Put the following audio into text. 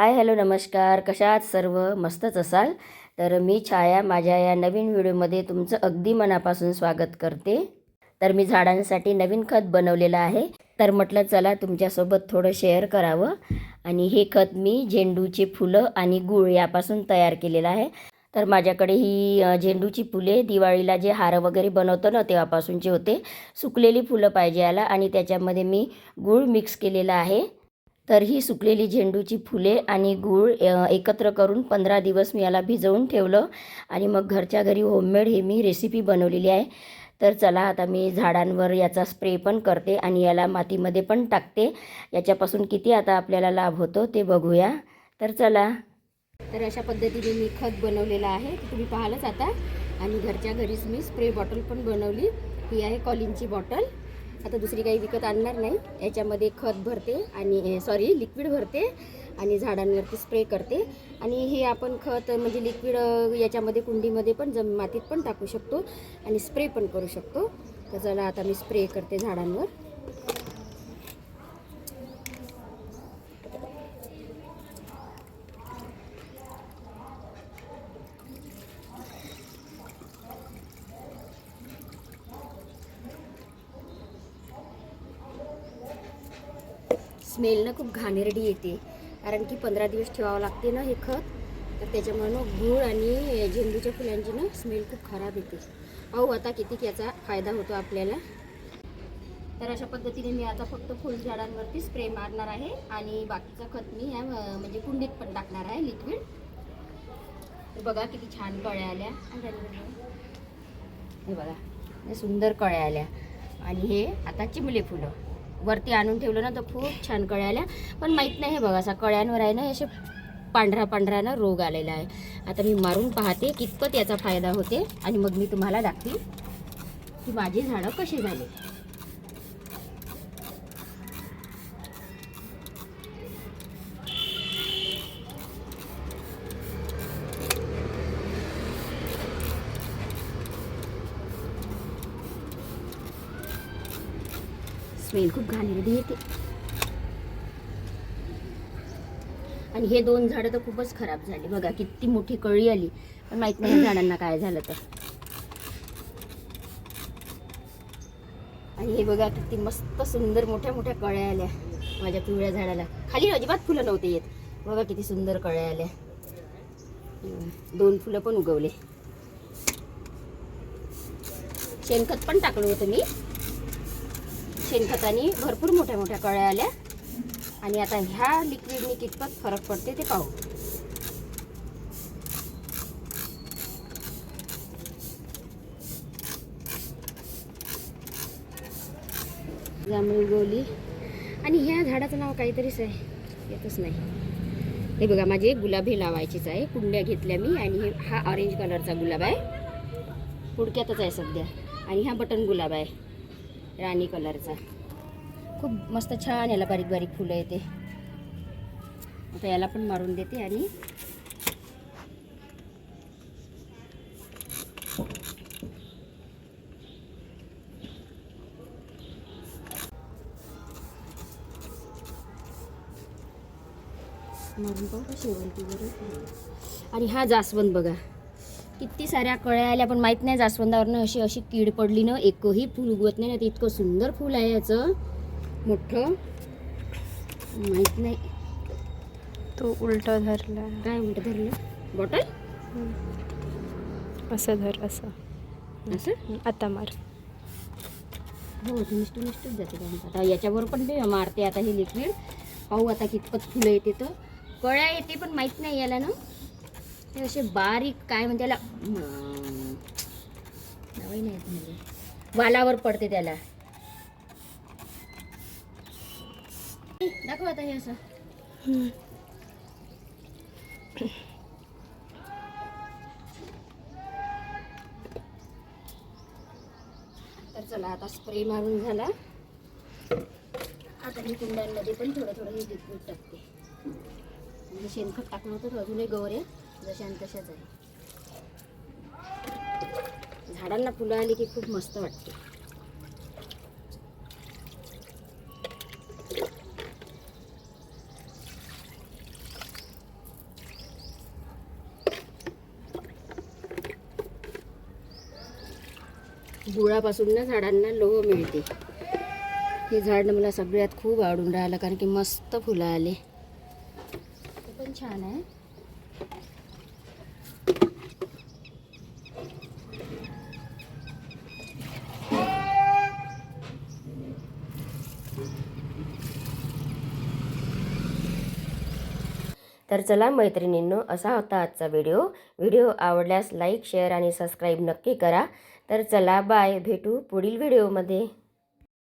Hi hello नमस्कार. कशा आहात सर्व? मस्तच असाल? तर मी छाया माझ्या या नवीन व्हिडिओमध्ये तुमचं अगदी मनापासून स्वागत करते. तर मी झाडांसाठी नवीन खत बनवलेलं आहे. तर म्हटलं चला तुमच्यासोबत थोडं शेअर करावं. आणि हे खत मी झेंडूची फुलं आणि गूळ यापासून तयार केलेलं आहे. तर माझ्याकडे ही झेंडूची फुले दिवाळीला जे हार वगैरे बनवतो ना तेव्हापासूनचे होते. सुकलेली फुलं पाहिजे याला आणि त्याच्यामध्ये मी गूळ मिक्स केलेला आहे. तर ही सुकलेली झेंडूची फुले आणि गूळ एकत्र करून पंधरा दिवस मी याला भिजवून ठेवलं आणि मग घरच्या घरी होममेड हे मी रेसिपी बनवलेली आहे. तर चला आता मी झाडांवर याचा स्प्रे पण करते आणि याला मातीमध्ये पण टाकते. याच्यापासून किती आता आपल्याला लाभ होतो ते बघूया. तर चला. तर अशा पद्धतीने मी खत बनवलेलं आहे. तुम्ही पाहालच आता. आणि घरच्या घरीच मी स्प्रे बॉटल पण बनवली. ही आहे कॉलिनची बॉटल आता दुसरी काही विकत आणणार नाही. याच्यामध्ये खत भरते आणि सॉरी लिक्विड भरते आणि झाडांवरती स्प्रे करते. आणि हे आपण खत म्हणजे लिक्विड याच्यामध्ये कुंडीमध्ये पण जम मातीत पण टाकू शकतो आणि स्प्रे पण करू शकतो. तर चला आता मी स्प्रे करते झाडांवर. स्मेल ना खूप घाणेरडी येते. कारण की पंधरा दिवस ठेवावं लागते ना हे खत. तर त्याच्यामुळे ना गूळ आणि झेंडूच्या फुलांची ना स्मेल खूप खराब येते. अहो आता किती याचा फायदा होतो आपल्याला? तर अशा पद्धतीने मी आता फक्त फुलझाडांवरती स्प्रे मारणार आहे आणि बाकीचं खत मी ह्या म्हणजे कुंडीत पण टाकणार आहे लिक्विड. बघा किती छान कळ्या आल्या. हे बघा हे सुंदर कळ्या आल्या. आणि हे आता चिमले फुलं. वरती आणून ठेवलं ना तर खूप छान कळ्याला पण माहीत नाही हे बघा असा कळ्यांवर आहे ना असे पांढरा पांढरा ना रोग आलेला आहे. आता मी मारून पाहते कितपत याचा फायदा होते. आणि मग मी तुम्हाला दाखवी की माझी झाडं कशी झाली. स्मेल खूप घाणेरडी येते. आणि हे दोन झाडं तर खूपच खराब झाली. बघा किती मोठी कळी आली. पण माहीत नाही झाडांना काय झालं तर. आणि हे बघा किती मस्त सुंदर मोठ्या मोठ्या कळ्या आल्या माझ्या पिवळ्या झाडाला. खाली अजिबात फुलं नव्हते येत. बघा किती सुंदर कळ्या आल्या. दोन फुलं पण उगवले. शेणखत पण टाकलं होतं मी. शेणखताने भरपूर मोठ्या मोठ्या कळ्या आल्या. आणि आता ह्या लिक्विडने कितपत फरक पडते ते पाहू. जांभळी उगवली आणि ह्या झाडाचं नाव काहीतरीच आहे. येतच नाही. हे बघा माझे गुलाब हे लावायचेच आहे. कुंड्या घेतल्या मी आणि हे हा ऑरेंज कलरचा गुलाब आहे. पुडक्यातच आहे सध्या. आणि हा बटन गुलाब आहे. राणी कलरचा. खूप मस्त छान याला बारीक बारीक फुलं येते. आता याला पण मारून देते आणि मारून पाहू का शेवंती आणि हा जास्वंद बघा. किती साऱ्या कळ्या आल्या पण माहीत नाही जास्वंदावरनं अशी अशी कीड पडली ना एकही फूल उगवत नाही ना ते इतकं सुंदर फूल आहे याचं. मोठं. माहीत नाही. तो उलट धरला. काय म्हणतं धरलं? बॉटल असं धर असं. असं? आता मार. हो निष्ठू निष्ठूच जाते आता याच्यावर पण ते मारते आता हे लिक्विड पाहू आता कितपत फुलं येते तर. कळ्या येते पण माहीत नाही याला ना. ते असे बारीक काय म्हणते त्याला अं, नावही नाही म्हणजे. वालावर पडते त्याला. दाखव आता हे असं. तर चला आता स्प्रे मारून झाला. आता मी कुंड्यांमध्ये पण थोडं थोडं हे लिक्विड टाकते. म्हणजे शेणखत टाकलं होतं तर अजूनही गौर आहे. जशा तशाच आहे. झाडांना फुलं आली की खूप मस्त वाटते. गुळापासून ना झाडांना लोह मिळते. हे झाड मला सगळ्यात खूप आवडून राहिलं कारण की मस्त फुलं आले. ते पण छान आहे. तर चला मैत्रिणींनो असा होता आजचा व्हिडिओ व्हिडिओ आवडल्यास लाईक शेअर आणि सबस्क्राईब नक्की करा. तर चला बाय भेटू पुढील व्हिडिओमध्ये